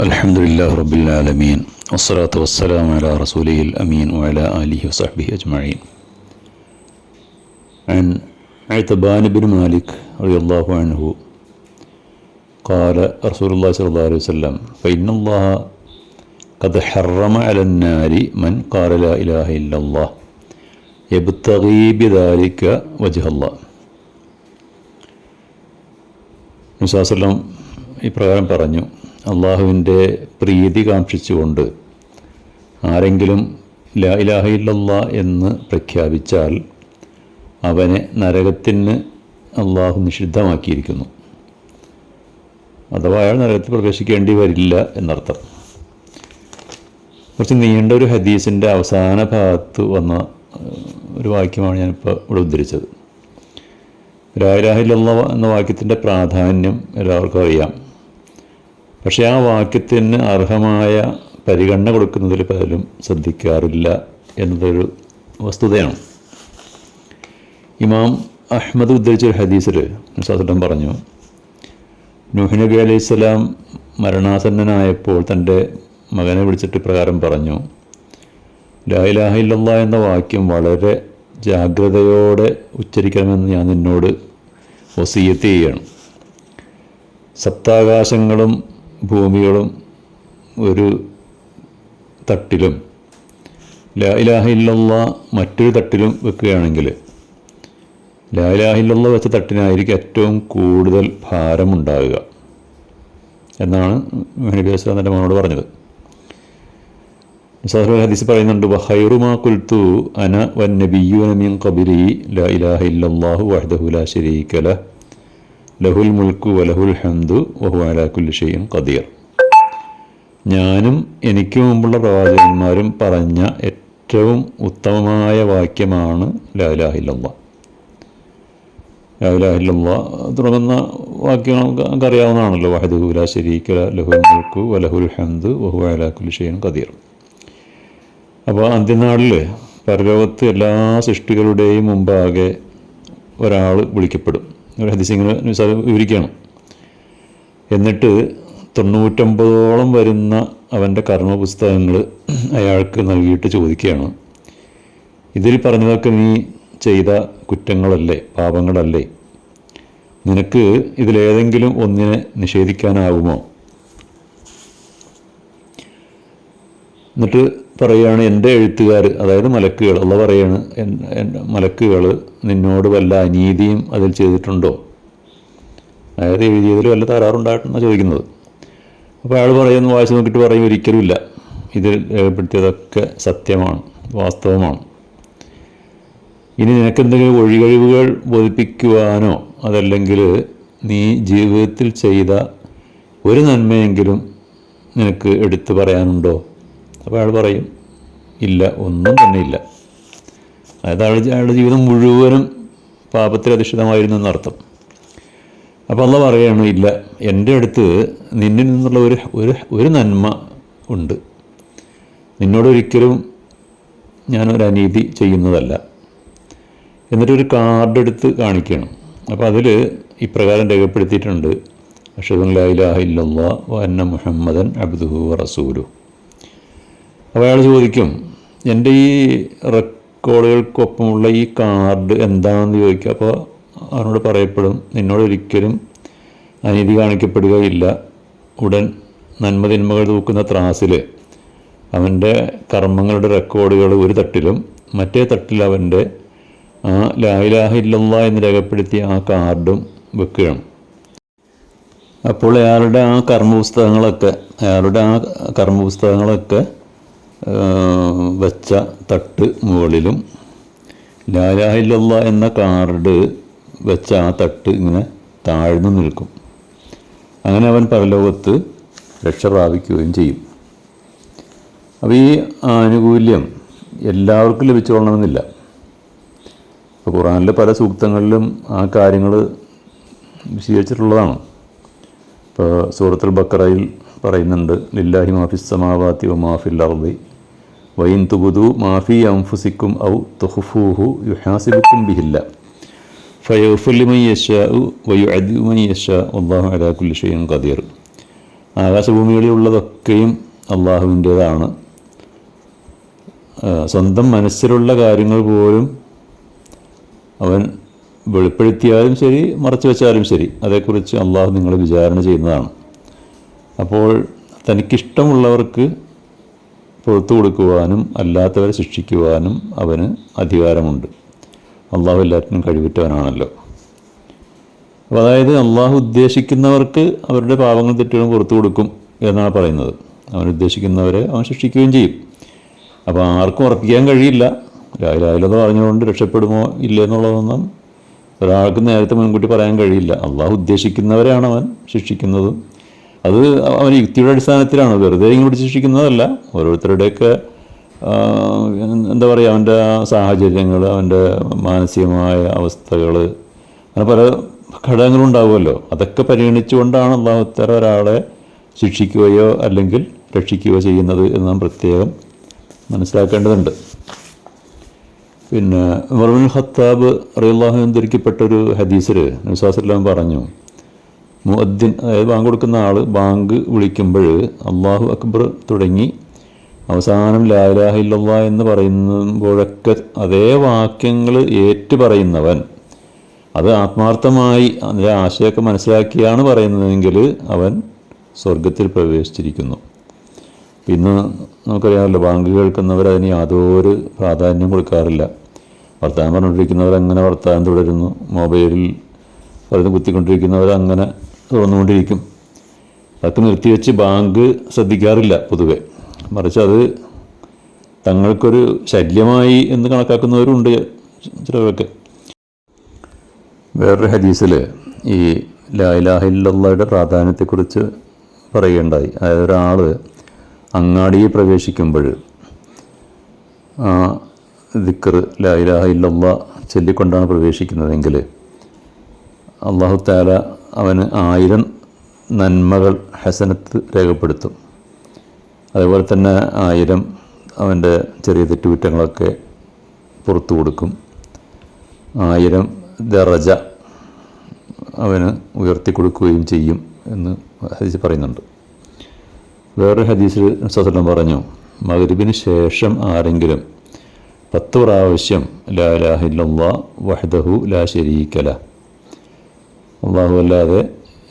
الحمد لله رب العالمين والصلاة والسلام على رسوله الأمين وعلى آله وصحبه أجمعين عن عتبان بن مالك رضي الله عنه قال رسول الله صلى الله عليه وسلم فإن الله قد حرم على النار من قال لا إله إلا الله يبتغي بذلك وجه الله മുസാസ്ലം ഇപ്രകാരം പറഞ്ഞു അള്ളാഹുവിന്റെ പ്രീതി കാക്ഷിച്ചുകൊണ്ട് ആരെങ്കിലും ലാ എന്ന് പ്രഖ്യാപിച്ചാൽ അവനെ നരകത്തിന് അള്ളാഹു നിഷിദ്ധമാക്കിയിരിക്കുന്നു. അഥവാ അയാൾ നരകത്തിൽ പ്രവേശിക്കേണ്ടി വരില്ല എന്നർത്ഥം. കുറച്ച് നീണ്ട ഒരു ഹദീസിന്റെ അവസാന ഭാഗത്ത് വന്ന ഒരു വാക്യമാണ് ഞാനിപ്പോൾ ഇവിടെ ഉദ്ധരിച്ചത്. ലായിലാഹില്ല എന്ന വാക്യത്തിന്റെ പ്രാധാന്യം എല്ലാവർക്കും അറിയാം. പക്ഷേ ആ വാക്യത്തിന് അർഹമായ പരിഗണന കൊടുക്കുന്നതിൽ പലരും ശ്രദ്ധിക്കാറില്ല എന്നതൊരു വസ്തുതയാണ്. ഇമാം അഹമ്മദ് ഉദ്ധരിച്ച ഒരു ഹദീസിൽ സാസട്ടം പറഞ്ഞു നൂഹ് നബി അലൈഹി മരണാസന്നനായപ്പോൾ തന്റെ മകനെ വിളിച്ചിട്ട് പ്രകാരം പറഞ്ഞു ലായിലാഹ എന്ന വാക്യം വളരെ ജാഗ്രതയോടെ ഉച്ചരിക്കണമെന്ന് ഞാൻ നിന്നോട് വസീയത്ത് ചെയ്യണം. സപ്താകാശങ്ങളും ഭൂമികളും ഒരു തട്ടിലും. ലാ ഇലാഹ മറ്റൊരു തട്ടിലും വെക്കുകയാണെങ്കിൽ ലാ ഇലാഹ വെച്ച തട്ടിനായിരിക്കും ഏറ്റവും കൂടുതൽ ഭാരമുണ്ടാകുക. എന്നാണ് നബി അസ്ലാം തന്റെ മകനോട് പറഞ്ഞത്. സഹർ ഹദീസ് പറയുന്നുണ്ട് ബഹൈറുമാ കുൽത്തു അന വൻ നബിയു മിൻ കബിലി ലാ ഇലാഹ ഇല്ലല്ലാഹു വഹ്ദഹു ലാ ശരീക ലഹ്. ലഹുൽ മുൽക്കു വലഹുൽ ഹംദു വഹു അലാ കുല്ലി ഷൈഇൻ ഖദീർ. ഞാനും എനിക്ക് മുമ്പുള്ള പ്രവാചകന്മാരും പറഞ്ഞ ഏറ്റവും ഉത്തമമായ വാക്യമാണ് ലാലാഹില്ല ലാലാഹില്ല തുടങ്ങുന്ന വാക്യങ്ങൾ നമുക്ക് അറിയാവുന്നതാണല്ലോ വഹദഹു ലാ ശരീക്ക ലഹുൽ മുൽക്കു വലഹുൽ ഹംദു വഹു അലാ കുല്ലി ഷൈഇൻ ഖദീർ. അപ്പോൾ അന്ത്യനാളിൽ പരലോകത്ത് എല്ലാ സൃഷ്ടികളുടെയും മുമ്പാകെ ഒരാൾ വിളിക്കപ്പെടും. ഒരു ഹദീസ് നിസാർ വിവരിക്കുകയാണ്. എന്നിട്ട് തൊണ്ണൂറ്റൊമ്പതോളം വരുന്ന അവന്റെ കർമ്മപുസ്തകങ്ങൾ അയാൾക്ക് നൽകിയിട്ട് ചോദിക്കുകയാണ്. ഇതിൽ പറഞ്ഞതൊക്കെ നീ ചെയ്ത കുറ്റങ്ങളല്ലേ പാപങ്ങളല്ലേ? നിനക്ക് ഇതിലേതെങ്കിലും ഒന്നിനെ നിഷേധിക്കാനാവുമോ? എന്നിട്ട് പറയുകയാണ് എന്റെ എഴുത്തുകാർ അതായത് മലക്കുകൾ അല്ല പറയാണ് മലക്കുകൾ നിന്നോട് വല്ല അനീതിയും അതിൽ ചെയ്തിട്ടുണ്ടോ? അതായത് എഴുതിയതിൽ വല്ല തകരാറുണ്ടായിട്ടെന്നാണ് ചോദിക്കുന്നത്. അപ്പോൾ അയാൾ പറയുന്നു വായിച്ചു നോക്കിയിട്ട് പറയും ഒരിക്കലുമില്ല ഇതിൽ രേഖപ്പെടുത്തിയതൊക്കെ സത്യമാണ് വാസ്തവമാണ്. ഇനി നിനക്കെന്തെങ്കിലും ഒഴികഴിവുകൾ ബോധിപ്പിക്കുവാനോ അതല്ലെങ്കിൽ നീ ജീവിതത്തിൽ ചെയ്ത ഒരു നന്മയെങ്കിലും നിനക്ക് എടുത്തു പറയാനുണ്ടോ? അപ്പോൾ അയാൾ പറയും ഇല്ല ഒന്നും തന്നെ ഇല്ല. അതായത് അയാൾ അയാളുടെ ജീവിതം മുഴുവനും പാപത്തിൽ അധിഷ്ഠിതമായിരുന്നു എന്നർത്ഥം. അപ്പോൾ അല്ല പറയുകയാണ് ഇല്ല എന്റെ അടുത്ത് നിന്നിൽ നിന്നുള്ള ഒരു ഒരു ഒരു നന്മ ഉണ്ട്. നിന്നോടൊരിക്കലും ഞാനൊരു അനീതി ചെയ്യുന്നതല്ല. എന്നിട്ടൊരു കാർഡ് എടുത്ത് കാണിക്കണം. അപ്പോൾ അതിൽ ഇപ്രകാരം രേഖപ്പെടുത്തിയിട്ടുണ്ട് അഷദുൻ ലാ ഇലാഹ ഇല്ലാ വന്ന മുഹമ്മദൻ അബ്ദുഹു റസൂലു അപ്പോൾ അയാൾ ചോദിക്കും എന്റെ ഈ റെക്കോർഡുകൾക്കൊപ്പമുള്ള ഈ കാർഡ് എന്താണെന്ന് ചോദിക്കുക അപ്പോൾ അവനോട് പറയപ്പെടും നിന്നോട് ഒരിക്കലും അനീതി കാണിക്കപ്പെടുകയില്ല. ഉടൻ നന്മ തിന്മകൾ തൂക്കുന്ന ത്രാസിൽ അവന്റെ കർമ്മങ്ങളുടെ റെക്കോർഡുകൾ ഒരു തട്ടിലും മറ്റേ തട്ടിൽ അവന്റെ ആ ലായിലാഹ ഇല്ലല്ല എന്ന് രേഖപ്പെടുത്തിയ ആ കാർഡും വെക്കുകയാണ്. അപ്പോൾ അയാളുടെ ആ കർമ്മപുസ്തകങ്ങളൊക്കെ അയാളുടെ ആ കർമ്മപുസ്തകങ്ങളൊക്കെ വെച്ച തട്ട് മുകളിലും ലാലാഹില്ല എന്ന കാർഡ് വെച്ച ആ തട്ട് ഇങ്ങനെ താഴ്ന്നു നിൽക്കും. അങ്ങനെ അവൻ പരലോകത്ത് രക്ഷ പ്രാപിക്കുകയും ചെയ്യും. അപ്പോൾ ഈ ആനുകൂല്യം എല്ലാവർക്കും ലഭിച്ചുകൊള്ളണമെന്നില്ല. ഇപ്പോൾ ഖുറാനിലെ പല സൂക്തങ്ങളിലും ആ കാര്യങ്ങൾ വിശദീകരിച്ചിട്ടുള്ളതാണ്. ഇപ്പോൾ സൂറത്തുൽ ബക്കറയിൽ പറയുന്നുണ്ട് ലില്ലാഹി മാഫിസ് സമാവാത്തി മാഫിൽ അർദി വൈൻ തുബുദു മാഫി അംഫുസിക്കും ഔ തുഹുഫൂഹു യുഹാസിബുക്കും ബിഹില്ല. ഫയഫുലിമൻ യശാഉ വയു അദിമൻ യശാ അള്ളാഹു അലാ കുല്ലി ഷൈൻ ഖദീർ. ആകാശഭൂമികളിലുള്ളതൊക്കെയും അള്ളാഹുവിന്റേതാണ് സ്വന്തം മനസ്സിലുള്ള കാര്യങ്ങൾ പോലും അവൻ വെളിപ്പെടുത്തിയാലും ശരി മറച്ചു വെച്ചാലും ശരി അതേക്കുറിച്ച് അള്ളാഹു നിങ്ങളെ വിചാരണ ചെയ്യുന്നതാണ്. അപ്പോൾ തനിക്കിഷ്ടമുള്ളവർക്ക് പുറത്തു കൊടുക്കുവാനും അല്ലാത്തവരെ ശിക്ഷിക്കുവാനും അവന് അധികാരമുണ്ട്. അള്ളാഹു എല്ലാറ്റിനും കഴിവുറ്റവനാണല്ലോ. അപ്പോൾ അതായത് അള്ളാഹു ഉദ്ദേശിക്കുന്നവർക്ക് അവരുടെ പാവങ്ങൾ തെറ്റുകളും പുറത്തു കൊടുക്കും എന്നാണ് പറയുന്നത്. അവൻ ഉദ്ദേശിക്കുന്നവരെ അവൻ ശിക്ഷിക്കുകയും ചെയ്യും. അപ്പോൾ ആർക്കും ഉറപ്പിക്കാൻ കഴിയില്ല. രാവിലെ പറഞ്ഞുകൊണ്ട് രക്ഷപ്പെടുമോ ഇല്ലേ എന്നുള്ളതൊന്നും ഒരാൾക്ക് നേരത്തെ മുൻകൂട്ടി പറയാൻ കഴിയില്ല. അള്ളാഹു ഉദ്ദേശിക്കുന്നവരെയാണ് അവൻ ശിക്ഷിക്കുന്നതും അത് അവൻ യുക്തിയുടെ അടിസ്ഥാനത്തിലാണ്. വെറുതെ ഇങ്ങോട്ട് ശിക്ഷിക്കുന്നതല്ല ഓരോരുത്തരുടെയൊക്കെ എന്താ പറയുക അവന്റെ സാഹചര്യങ്ങൾ അവന്റെ മാനസികമായ അവസ്ഥകൾ അങ്ങനെ പല ഘടകങ്ങളുണ്ടാവുമല്ലോ അതൊക്കെ പരിഗണിച്ചുകൊണ്ടാണ് അള്ളാഹുത്തര ഒരാളെ ശിക്ഷിക്കുകയോ അല്ലെങ്കിൽ രക്ഷിക്കുകയോ ചെയ്യുന്നത് എന്ന് നാം പ്രത്യേകം മനസ്സിലാക്കേണ്ടതുണ്ട്. പിന്നെ മറുബിൻ ഖത്താബ് അറിയാഹു ധരിക്കപ്പെട്ടൊരു ഹദീസിൽ നബ്സാസ്ലാം പറഞ്ഞു മുഅദ്ദിൻ അതായത് ബാങ്ക് കൊടുക്കുന്ന ആൾ ബാങ്ക് വിളിക്കുമ്പോൾ അള്ളാഹു അക്ബർ തുടങ്ങി. അവസാനം ലാലാഹ ഇല്ലല്ലാ എന്ന് പറയുമ്പോഴൊക്കെ അതേ വാക്യങ്ങൾ ഏറ്റു പറയുന്നവൻ. അത് ആത്മാർത്ഥമായി അതിന്റെ ആശയമൊക്കെ മനസ്സിലാക്കിയാണ് പറയുന്നതെങ്കിൽ അവൻ സ്വർഗത്തിൽ പ്രവേശിച്ചിരിക്കുന്നു. ഇന്ന് നമുക്കറിയാമല്ലോ ബാങ്ക് കേൾക്കുന്നവർ അതിന് യാതൊരു പ്രാധാന്യം കൊടുക്കാറില്ല. വർത്തമാനം പറഞ്ഞുകൊണ്ടിരിക്കുന്നവർ അങ്ങനെ വർത്തമാനം തുടരുന്നു. മൊബൈലിൽ പലതും കുത്തിക്കൊണ്ടിരിക്കുന്നവർ അങ്ങനെ തുറന്നുകൊണ്ടിരിക്കും. അതൊക്കെ നിർത്തിവെച്ച് ബാങ്ക് ശ്രദ്ധിക്കാറില്ല പൊതുവെ. മറിച്ച് അത് തങ്ങൾക്കൊരു ശല്യമായി എന്ന് കണക്കാക്കുന്നവരുണ്ട് ചിലവരൊക്കെ വേറൊരു ഹദീസിൽ ഈ ലായിലാഹില്ലയുടെ പ്രാധാന്യത്തെക്കുറിച്ച് പറയുകയുണ്ടായി. അതായത് ഒരാൾ അങ്ങാടിയിൽ പ്രവേശിക്കുമ്പോൾ ദിക്കർ ലായിലാഹ ഇല്ലല്ല ചൊല്ലിക്കൊണ്ടാണ് പ്രവേശിക്കുന്നതെങ്കിൽ അള്ളാഹു താല അവന് ആയിരം നന്മകൾ ഹസനത്ത് രേഖപ്പെടുത്തും. അതുപോലെ തന്നെ ആയിരം അവന്റെ ചെറിയ തെറ്റുകുറ്റങ്ങളൊക്കെ പുറത്തു കൊടുക്കും. ആയിരം ദറജ അവന് ഉയർത്തി കൊടുക്കുകയും ചെയ്യും എന്ന് ഹദീസ് പറയുന്നുണ്ട്. വേറൊരു ഹദീസിൽ സ്വതന്ത്രം പറഞ്ഞു മകരിബിന് ശേഷം ആരെങ്കിലും പത്ത് പ്രാവശ്യം ലാ ഇലാഹില്ല വഹദഹു ലാ ശരീക്കല അള്ളാഹു അല്ലാതെ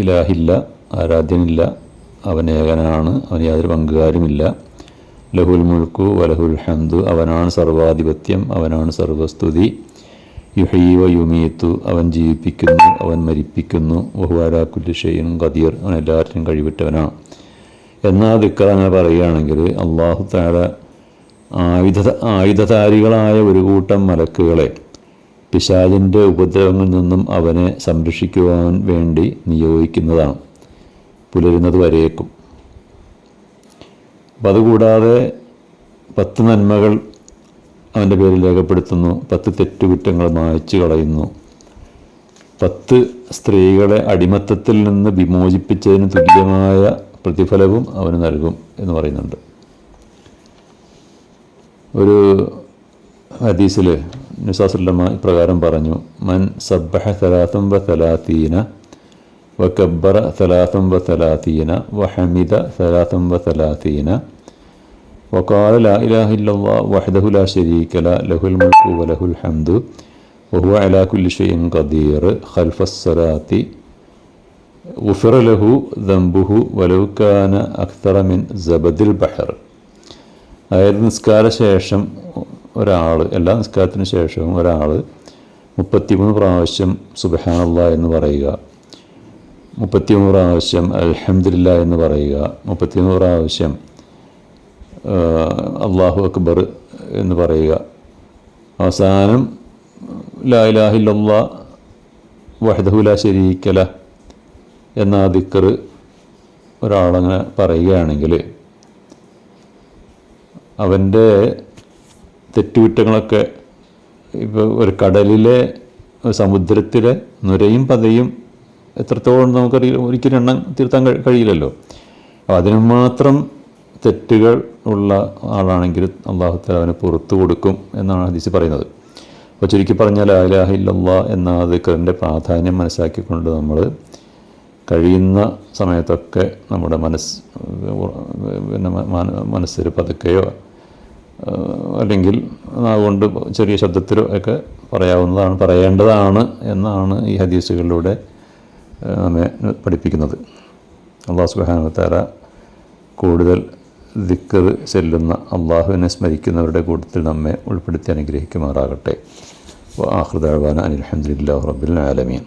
ഇലാഹില്ല ആരാധ്യനില്ല അവൻ ഏകനാണ് അവന് യാതൊരു പങ്കുകാരുമില്ല. ലഹുൽ മുഴുക്കു വലഹുൽ ഹന്തു അവനാണ് സർവാധിപത്യം അവനാണ് സർവസ്തുതി. യുഹീവ യുമീത്തു അവൻ ജീവിപ്പിക്കുന്നു അവൻ മരിപ്പിക്കുന്നു. ബഹുവാരാക്കുല്ലിഷയും ഖദീർ അവൻ എല്ലാറ്റിനും കഴിവിട്ടവനാണ് എന്നാ ദിക്കർ അങ്ങനെ പറയുകയാണെങ്കിൽ അള്ളാഹു താഴെ ആയുധ ആയുധധാരികളായ ഒരു കൂട്ടം മലക്കുകളെ പിശാചിന്റെ ഉപദ്രവങ്ങളിൽ നിന്നും അവനെ സംരക്ഷിക്കുവാൻ വേണ്ടി നിയോഗിക്കുന്നതാണ്. പുലരുന്നത് വരേക്കും അപ്പം അതുകൂടാതെ പത്ത് നന്മകൾ അവന്റെ പേരിൽ രേഖപ്പെടുത്തുന്നു. പത്ത് തെറ്റുകുറ്റങ്ങൾ മായ്ച്ചു കളയുന്നു. പത്ത് സ്ത്രീകളെ അടിമത്തത്തിൽ നിന്ന് വിമോചിപ്പിച്ചതിന് തുല്യമായ പ്രതിഫലവും അവന് നൽകും എന്ന് പറയുന്നുണ്ട്. ഒരു ഹദീസിൽ നിസാസുല്ലമ്മ ഇപ്രകാരം പറഞ്ഞു. മൻ സബ്ബഹ സലാത്തും വ സലാത്തീന വക്കബ്ബറ സലാത്തും വ സലാത്തീന വഹമിദ സലാത്തും وقال لا إله إلا الله وحده لا شريك له له الملك وله الحمد وهو على كل شيء قدير خلف الصلاة غفر له ذنبه ولو كان أكثر من زبد البحر അതായത് നിസ്കാരശേഷം ഒരാൾ എല്ലാ നിസ്കാരത്തിന് ശേഷവും ഒരാൾ മുപ്പത്തിമൂന്ന് പ്രാവശ്യം സുബഹാനല്ല എന്ന് പറയുക. മുപ്പത്തിമൂന്ന് പ്രാവശ്യം അലഹമില്ല എന്ന് പറയുക. മുപ്പത്തിമൂന്ന് പ്രാവശ്യം അള്ളാഹു അക്ബർ എന്ന് പറയുക. അവസാനം ലാ വഹദഹുല ശരീക്കല എന്ന ആ ദിക്കർ ഒരാളങ്ങനെ പറയുകയാണെങ്കിൽ അവന്റെ തെറ്റുകുറ്റങ്ങളൊക്കെ ഇപ്പോൾ ഒരു കടലിലെ സമുദ്രത്തിലെ നുരയും പതയും എത്രത്തോളം നമുക്കറിയില്ല ഒരിക്കലും എണ്ണം തിരുത്താൻ കഴി- കഴിയില്ലല്ലോ. അപ്പോൾ അതിന് മാത്രം തെറ്റുകൾ ഉള്ള ആളാണെങ്കിൽ അള്ളാഹുത്തല അവനെ പുറത്തു കൊടുക്കും എന്നാണ് ഹദീസ് പറയുന്നത്. അപ്പോൾ ചുരുക്കി പറഞ്ഞാൽ അലാഹില്ല എന്ന ദിക്കറിന്റെ പ്രാധാന്യം മനസ്സിലാക്കിക്കൊണ്ട് നമ്മൾ കഴിയുന്ന സമയത്തൊക്കെ നമ്മുടെ മനസ്സ് പിന്നെ മനസ്സിൽ പതുക്കെയോ അല്ലെങ്കിൽ അതുകൊണ്ട് ചെറിയ ശബ്ദത്തിലോ ഒക്കെ പറയാവുന്നതാണ് പറയേണ്ടതാണ് എന്നാണ് ഈ ഹദീസുകളിലൂടെ നമ്മെ പഠിപ്പിക്കുന്നത്. അള്ളാഹു സുബാനത്താര കൂടുതൽ ദിക്കർ ചെല്ലുന്ന അള്ളാഹുവിനെ സ്മരിക്കുന്നവരുടെ കൂട്ടത്തിൽ നമ്മെ ഉൾപ്പെടുത്തി അനുഗ്രഹിക്കുമാറാകട്ടെ. ആഹൃദാഴ്വാന അനിൽഹമ്മദില്ലാ റബ്ബിൽ ആലമീൻ.